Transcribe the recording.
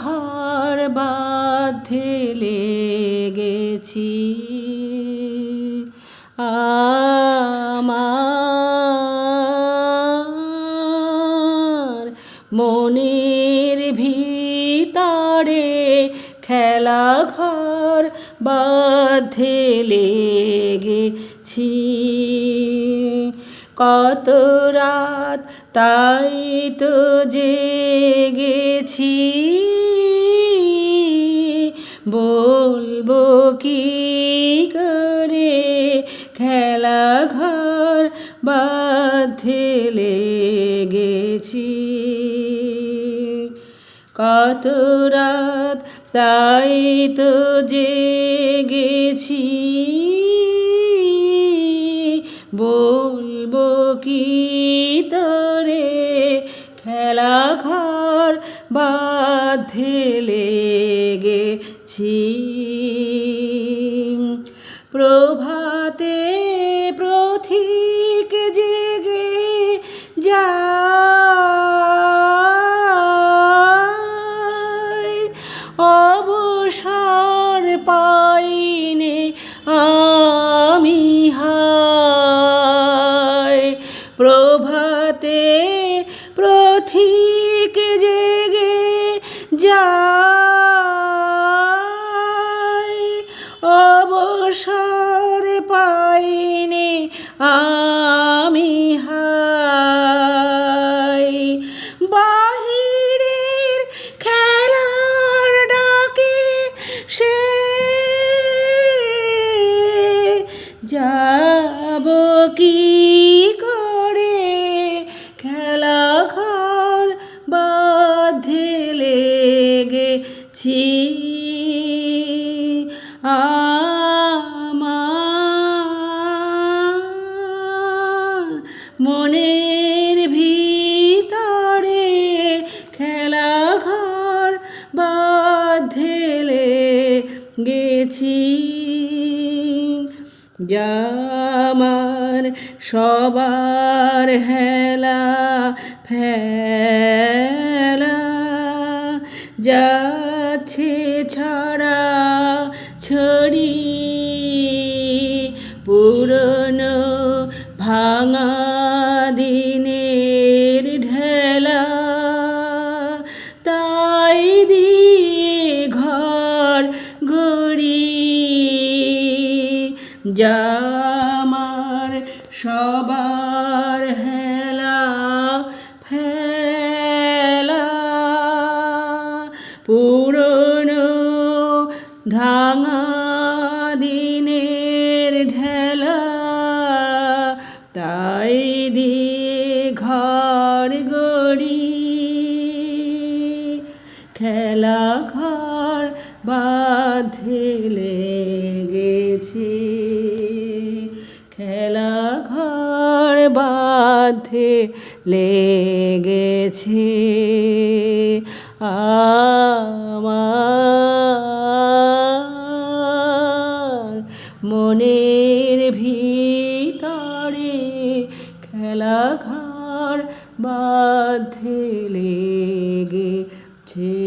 ঘর বাঁধে লেগেছি। আমার মনের ভিতরে খেলা ঘর বাঁধে লেগেছি। কত রাত তাই তো জেগেছি। খেলা ঘর বাঁধে লেগেছি। কত রাত তাই তো জেগেছি। বলব কি তরে, খেলা ঘর বাঁধে লেগেছি। আমি হায় প্রভাতে প্রথিক জেগে যায় অবসর পাইনি আমি বাহিরের খেলার ডাকে সে আমার মনের ভিতরে খেলা ঘর বাঁধে গেছি। জামার সবার হেলা ফেলা যাচ্ছে ছড়া ছড়ি পুরনো ভাঙা দিনের ঢেলা। তাই দিয়ে ঘর গড়ি জামার সবার হেলা ফেলা। পুরনো ঢাঙা দিনের ঢেলা, তাই দিয়ে ঘর গড়ি। খেলা ঘর বাঁধে লেগেছে খেলা ঘর বাঁধে লেগেছে আমার মনের ভিতরে খেলা ঘর বাঁধে লেগেছে